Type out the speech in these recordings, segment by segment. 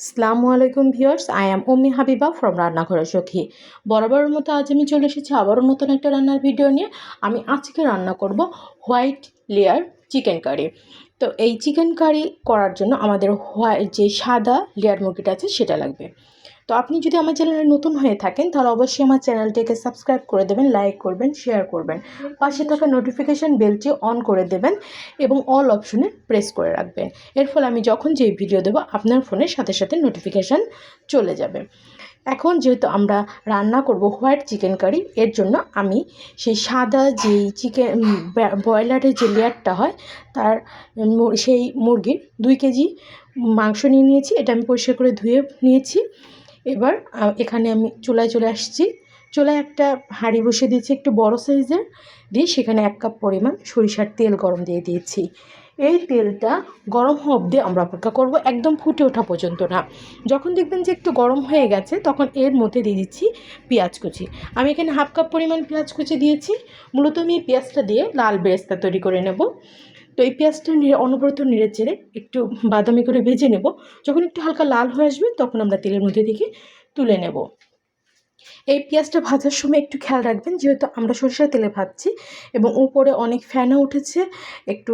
আসসালামু আলাইকুম viewers I am Omi Habiba from রান্নাঘরের সখী। বরাবরের মতো আজ আমি চলে এসেছি আবারও নতুন একটা রান্নার ভিডিও নিয়ে। আমি আজকে রান্না করব হোয়াইট লেয়ার চিকেন কারি। তো এই চিকেন কারি করার জন্য আমাদের যে সাদা লেয়ার মুরগিটা আছে সেটা লাগবে। তো আপনি যদি আমার চ্যানেলে নতুন হয়ে থাকেন, তাহলে অবশ্যই আমার চ্যানেলটিকে সাবস্ক্রাইব করে দেবেন, লাইক করবেন, শেয়ার করবেন। পাশে থাকা নোটিফিকেশান বেলটি অন করে দেবেন এবং অল অপশনে প্রেস করে রাখবেন। এর ফলে আমি যখন যে ভিডিও দেবো, আপনার ফোনের সাথে সাথে নোটিফিকেশান চলে যাবে। এখন যেহেতু আমরা রান্না করব হোয়াইট চিকেন কারি এর জন্য আমি সেই সাদা যেই চিকেন ব্রয়লারের যে লেয়ারটা হয়, তার সেই মুরগির দুই কেজি মাংস নিয়ে নিয়েছি। এটা আমি পরিষ্কার করে ধুয়ে নিয়েছি। এবার এখানে আমি চুলায় চলে আসছি। চুলায় একটা হাঁড়ি বসে দিয়েছি, একটু বড় সাইজের। দিয়ে সেখানে এক কাপ পরিমাণ সরিষার তেল গরম দিয়ে দিয়েছি। এই তেলটা গরম হওয়া অবধি আমরা অপেক্ষা করব, একদম ফুটে ওঠা পর্যন্ত না। যখন দেখবেন যে একটু গরম হয়ে গেছে, তখন এর মধ্যে দিয়ে দিচ্ছি পেঁয়াজ কুচি। আমি এখানে হাফ কাপ পরিমাণ পেঁয়াজ কুচি দিয়েছি। মূলত আমি এই পেঁয়াজটা দিয়ে লাল বেরেস্তা তৈরি করে নেব। তো এই পেঁয়াজটা নিয়ে অনবরত নেড়ে চেড়ে একটু বাদামি করে ভেজে নেব। যখন একটু হালকা লাল হয়ে আসবে, তখন আমরা তেলের মধ্যে থেকে তুলে নেব। এই পেঁয়াজটা ভাজার সময় একটু খেয়াল রাখবেন, যেহেতু আমরা সরিষার তেলে ভাজছি এবং উপরে অনেক ফ্যানও উঠেছে, একটু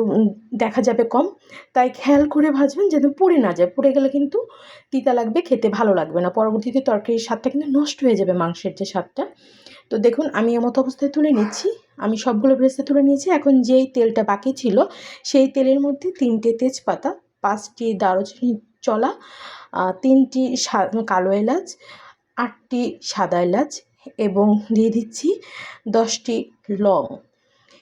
দেখা যাবে কম, তাই খেয়াল করে ভাজবেন যেন পুড়ে না যায়। পুড়ে গেলে কিন্তু তিতা লাগবে, খেতে ভালো লাগবে না। পরবর্তীতে তরকারির স্বাদটা কিন্তু নষ্ট হয়ে যাবে মাংসের যে স্বাদটা। তো দেখুন, আমি এমতো অবস্থায় তুলে নিচ্ছি। আমি সবগুলো ব্রেসে তুলে নিয়েছি। এখন যেই তেলটা বাকি ছিল, সেই তেলের মধ্যে তিনটে তেজপাতা, পাঁচটি দারুচিনি চলা তিনটি কালো এলাচ, আটটি সাদা এলাচ এবং দিয়ে দিচ্ছি দশটি লং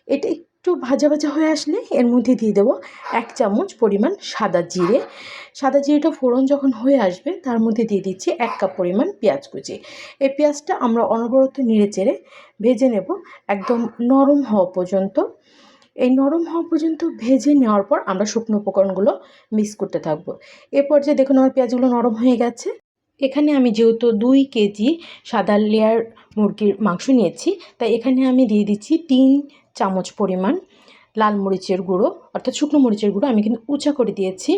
এটা একটু ভাজা ভাজা হয়ে আসলে এর মধ্যে দিয়ে দেবো এক চামচ পরিমাণ সাদা জিরে। সাদা জিরেটা ফোড়ন যখন হয়ে আসবে তার মধ্যে দিয়ে দিচ্ছি এক কাপ পরিমাণ পেঁয়াজ কুচি। এই পেঁয়াজটা আমরা অনবরত নেড়ে চেড়ে ভেজে নেব একদম নরম হওয়া পর্যন্ত। এই নরম হওয়া পর্যন্ত ভেজে নেওয়ার পর আমরা শুকনো উপকরণগুলো মিক্স করতে থাকব। এ পর্যায়ে দেখুন আমার পেঁয়াজগুলো নরম হয়ে গেছে। এখানে আমি যেহেতু দুই কেজি সাদা লেয়ার মুরগির মাংস নিয়েছি, তাই এখানে আমি দিয়ে দিচ্ছি তিন চামচ পরিমাণ লাল মরিচের গুঁড়ো, অর্থাৎ শুকনো মরিচের গুঁড়ো আমি কিন্তু উঁচা করে দিয়েছি।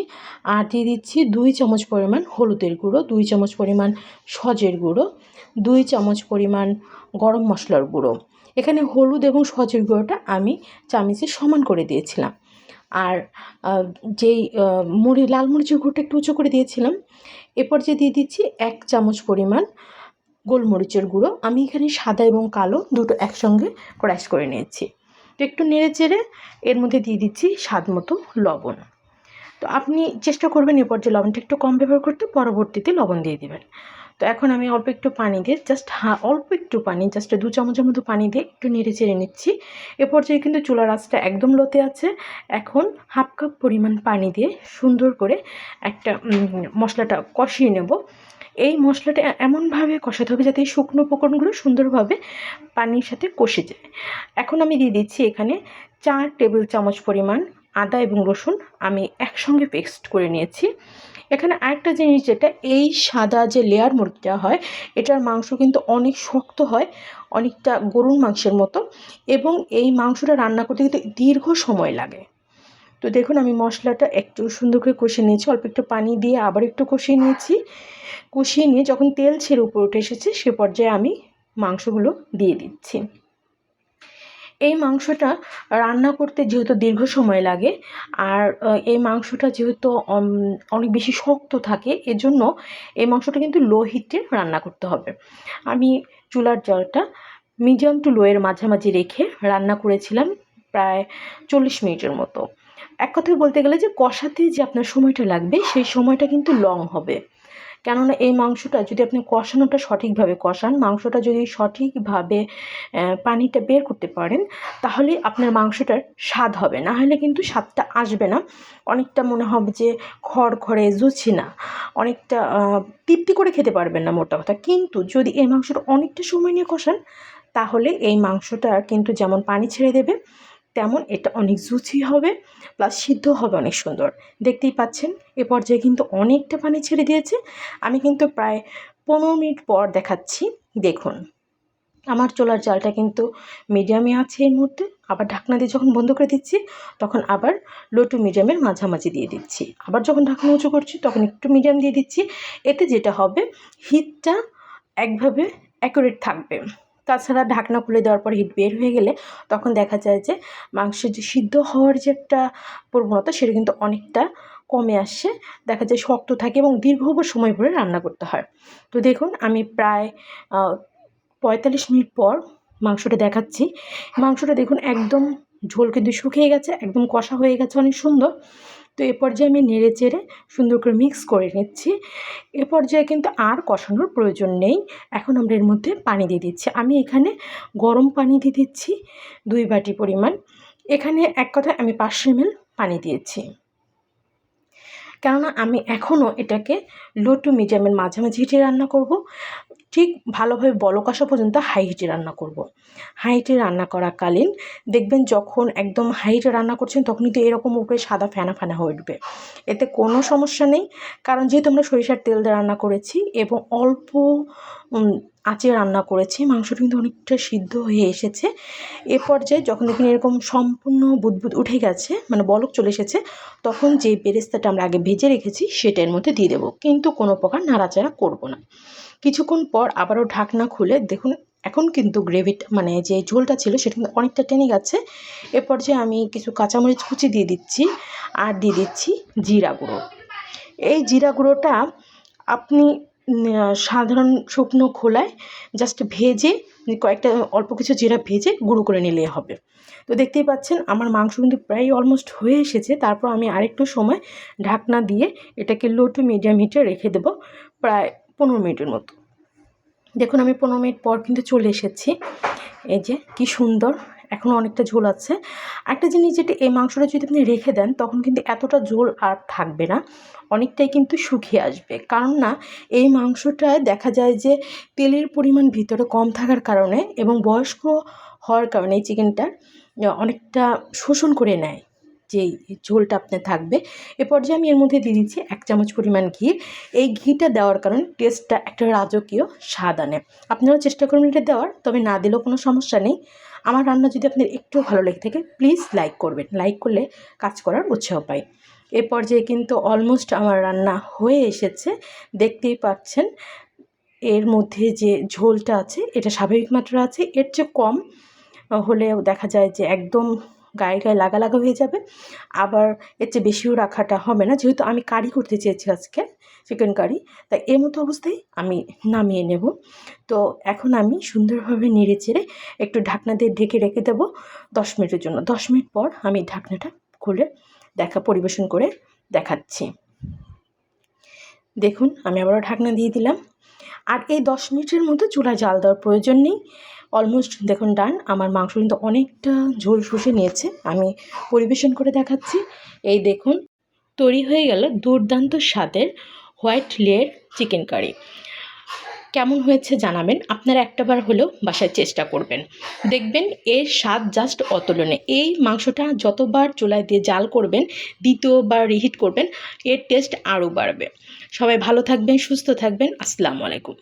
আর দিয়ে দিচ্ছি দুই চামচ পরিমাণ হলুদের গুঁড়ো, দুই চামচ পরিমাণ সজের গুঁড়ো, দুই চামচ পরিমাণ গরম মশলার গুঁড়ো। এখানে হলুদ এবং সজের গুঁড়োটা আমি চামিচে সমান করে দিয়েছিলাম। আর যেই মুড়ি, লাল মরিচের গুঁড়োটা একটু উঁচু করে দিয়েছিলাম। এরপর যে দিয়ে দিচ্ছি এক চামচ পরিমাণ গোলমরিচের গুঁড়ো। আমি এখানে সাদা এবং কালো দুটো একসঙ্গে ক্রাশ করে নিয়েছি। তো একটু নেড়ে চেড়ে এর মধ্যে দিয়ে দিচ্ছি স্বাদ মতো লবণ। তো আপনি চেষ্টা করবেন এরপর যে লবণটা একটু কম ব্যবহার করতে, পরবর্তীতে লবণ দিয়ে দেবেন। তো এখন আমি অল্প একটু পানি দিয়ে জাস্ট হা, অল্প একটু পানি জাস্ট দু চামচের মতো পানি দিয়ে একটু নেড়ে চেড়ে নিচ্ছি। এ পর্যায়ে কিন্তু চুলার আঁচটা একদম লোতে আছে। এখন হাফ কাপ পরিমাণ পানি দিয়ে সুন্দর করে একটা মশলাটা কষিয়ে নেব। এই মশলাটা এমনভাবে কষাতে হবে যাতে শুকনো উপকরণগুলো সুন্দরভাবে পানির সাথে কষে যায়। এখন আমি দিয়ে দিচ্ছি এখানে চার টেবিল চামচ পরিমাণ আদা এবং রসুন আমি একসঙ্গে পেস্ট করে নিয়েছি। এখানে আরেকটা জিনিস যেটা, এই সাদা যে লেয়ার মুরগিটা হয়, এটার মাংস কিন্তু অনেক শক্ত হয়, অনেকটা গরুর মাংসের মতো এবং এই মাংসটা রান্না করতে কিন্তু দীর্ঘ সময় লাগে। তো দেখুন আমি মশলাটা একটু সুন্দর করে কষিয়ে নিয়েছি, অল্প একটু পানি দিয়ে আবার একটু কষিয়ে নিয়েছি। কষিয়ে নিয়ে যখন তেল ছেড়ে উপরে উঠে এসেছে, সে পর্যায়ে আমি মাংসগুলো দিয়ে দিচ্ছি। এই মাংসটা রান্না করতে যেহেতু দীর্ঘ সময় লাগে, আর এই মাংসটা যেহেতু অনেক বেশি শক্ত থাকে, এজন্য এই মাংসটা কিন্তু লো হিটে রান্না করতে হবে। আমি চুলার জলটা মিডিয়াম টু লোয়ের মাঝামাঝি রেখে রান্না করেছিলাম প্রায় চল্লিশ মিনিটের মতো। এক কথায় বলতে গেলে যে কষাতে যে আপনার সময়টা লাগবে, সেই সময়টা কিন্তু লং হবে। কেননা এই মাংসটা যদি আপনি কষানোটা সঠিকভাবে কষান, মাংসটা যদি সঠিকভাবে পানিটা বের করতে পারেন, তাহলে আপনার মাংসটার স্বাদ হবে। না হলে কিন্তু স্বাদটা আসবে না। অনেকটা মনে হবে যে খড়খড়ে, জুছি না। অনেকটা তৃপ্তি করে খেতে পারবেন না মোটা কথা। কিন্তু যদি এই মাংসটা অনেকটা সময় নিয়ে কষান, তাহলে এই মাংসটা কিন্তু যেমন পানি ছেড়ে দেবে তেমন এটা অনেক জুচি হবে প্লাস সিদ্ধ হবে অনেক সুন্দর। দেখতেই পাচ্ছেন, এ পর্যায়ে কিন্তু অনেকটা পানি ছেড়ে দিয়েছে। আমি কিন্তু প্রায় পনেরো মিনিট পর দেখাচ্ছি, দেখুন। আমার চোলার জালটা কিন্তু মিডিয়ামে আছে এই মুহূর্তে, আবার ঢাকনা দিয়ে যখন বন্ধ করে দিচ্ছি, তখন আবার লো টু মিডিয়ামের মাঝামাঝি দিয়ে দিচ্ছি। আবার যখন ঢাকনা উঁচু করছি, তখন একটু মিডিয়াম দিয়ে দিচ্ছি। এতে যেটা হবে হিটটা একভাবে অ্যাকুরেট থাকবে। তাছাড়া ঢাকনা খুলে দেওয়ার পর হিট বের হয়ে গেলে তখন দেখা যায় যে মাংসের যে সিদ্ধ হওয়ার যে একটা প্রবণতা সেটা কিন্তু অনেকটা কমে আসছে দেখা যায় শক্ত থাকে এবং দীর্ঘ সময় ধরে রান্না করতে হয়। তো দেখুন, আমি প্রায় পঁয়তাল্লিশ মিনিট পর মাংসটা দেখাচ্ছি। মাংসটা দেখুন একদম ঝোল কিন্তু শুকিয়ে গেছে, একদম কষা হয়ে গেছে, অনেক সুন্দর। তো এ পর্যায়ে আমি নেড়ে চেড়ে সুন্দর করে মিক্স করে নিচ্ছি। এ পর্যায়ে কিন্তু আর কষানোর প্রয়োজন নেই। এখন আমরা এর মধ্যে পানি দিয়ে দিচ্ছি। আমি এখানে গরম পানি দিয়ে দিচ্ছি দুই বাটি পরিমাণ। এখানে এক কথায় আমি পাঁচশো এমএল পানি দিয়েছি। কেননা আমি এখনও এটাকে লো টু মিডিয়ামের মাঝামাঝি হিটে রান্না করব। ঠিক ভালোভাবে বলক আসা পর্যন্ত হাই হিটে রান্না করব। হাই হিটে রান্না করাকালীন দেখবেন যখন একদম হাই হিটে রান্না করছেন তখন কিন্তু এরকম উপরে সাদা ফেনা ফেনা হয়ে উঠবে। এতে কোনো সমস্যা নেই, কারণ যেহেতু আমরা সরিষার তেল দিয়ে রান্না করেছি এবং অল্প আঁচে রান্না করেছি, মাংসটা কিন্তু অনেকটা সিদ্ধ হয়ে এসেছে। এ পর্যায়ে যখন দেখুন এরকম সম্পূর্ণ বুদবুদ উঠে গেছে মানে বলক চলে এসেছে, তখন যে বেরেস্তাটা আমরা আগে ভেজে রেখেছি সেটা এর মধ্যে দিয়ে দেবো। কিন্তু কোনো প্রকার নাড়াচাড়া করব না। কিছুক্ষণ পর আবারও ঢাকনা খুলে দেখুন, এখন কিন্তু গ্রেভিটা মানে যে ঝোলটা ছিল সেটা কিন্তু অনেকটা টেনে গেছে। এ পর্যায়ে আমি কিছু কাঁচামরিচ কুচি দিয়ে দিচ্ছি আর দিয়ে দিচ্ছি জিরা গুঁড়ো। এই জিরা গুঁড়োটা আপনি সাধারণ শুকনো খোলায় জাস্ট ভেজে কয়েকটা অল্প কিছু জিরা ভেজে গুঁড়ো করে নিলে হবে। তো দেখতেই পাচ্ছেন আমার মাংস কিন্তু প্রায় অলমোস্ট হয়ে এসেছে। তারপর আমি আরেকটু সময় ঢাকনা দিয়ে এটাকে লো টু মিডিয়াম হিটে রেখে দেবো। প্রায় পনেরো মিনিটের মতো। দেখুন, আমি পনেরো মিনিট পর কিন্তু চলে এসেছি। এই যে, কি সুন্দর। এখনও অনেকটা ঝোল আছে। একটা জিনিস যেটা এই মাংসটা যদি আপনি রেখে দেন, তখন কিন্তু এতটা ঝোল আর থাকবে না। অনেকটাই কিন্তু শুকিয়ে আসবে। কারণ না, এই মাংসটায় দেখা যায় যে, তেলের পরিমাণ ভিতরে কম থাকার কারণে এবং বয়স্ক হওয়ার কারণে এই চিকেনটার অনেকটা শোষণ করে নেয়। যেই ঝোলটা আপনার থাকবে, এ পর্যায়ে আমি এর মধ্যে দিয়ে দিচ্ছি এক চামচ পরিমাণ ঘি। এই ঘিটা দেওয়ার কারণে টেস্টটা একটা রাজকীয় স্বাদ আনে। আপনারাও চেষ্টা করবেন এটা দেওয়ার, তবে না দিলেও কোনো সমস্যা নেই। আমার রান্না যদি আপনার একটু ভালো লেগে থাকে প্লিজ লাইক করবেন। লাইক করলে কাজ করার উৎসাহ পাই। এ পর্যায়ে কিন্তু অলমোস্ট আমার রান্না হয়ে এসেছে। দেখতেই পাচ্ছেন, এর মধ্যে যে ঝোলটা আছে, এটা স্বাভাবিক মাত্রা আছে। এর চেয়ে কম হলেও দেখা যায় যে একদম গায়ে গায়ে লাগা লাগা হয়ে যাবে। আবার এর চেয়ে বেশিও রাখাটা হবে না। যেহেতু আমি কারি করতে চেয়েছি আজকে চিকেন কারি তাই এর মতো অবস্থায় আমি নামিয়ে নেব। তো এখন আমি সুন্দরভাবে নেড়ে চেড়ে একটু ঢাকনা দিয়ে ঢেকে রেখে দেবো দশ মিনিটের জন্য। দশ মিনিট পর আমি ঢাকনাটা খুলে দেখা, পরিবেশন করে দেখাচ্ছি। দেখুন, আমি আবারও ঢাকনা দিয়ে দিলাম। আর এই দশ মিনিটের মধ্যে চুলায় জাল দেওয়ার প্রয়োজন নেই। অলমোস্ট দেখুন ডান আমার মাংস কিন্তু অনেকটা ঝোল শুষে নিয়েছে। আমি পরিবেশন করে দেখাচ্ছি। এই দেখুন, তৈরি হয়ে গেল দুর্দান্ত স্বাদের হোয়াইট লেয়ার চিকেন কারি। কেমন হয়েছে জানাবেন? আপনারা একটাবার হলেও বাসায় চেষ্টা করবেন। দেখবেন এর স্বাদ জাস্ট অতুলনীয়। এই মাংসটা যতবার চুলায় দিয়ে জাল করবেন, দ্বিতীয়বার রিহিট করবেন, এর টেস্ট আরও বাড়বে। সবাই ভালো থাকবেন, সুস্থ থাকবেন। আসসালামু আলাইকুম।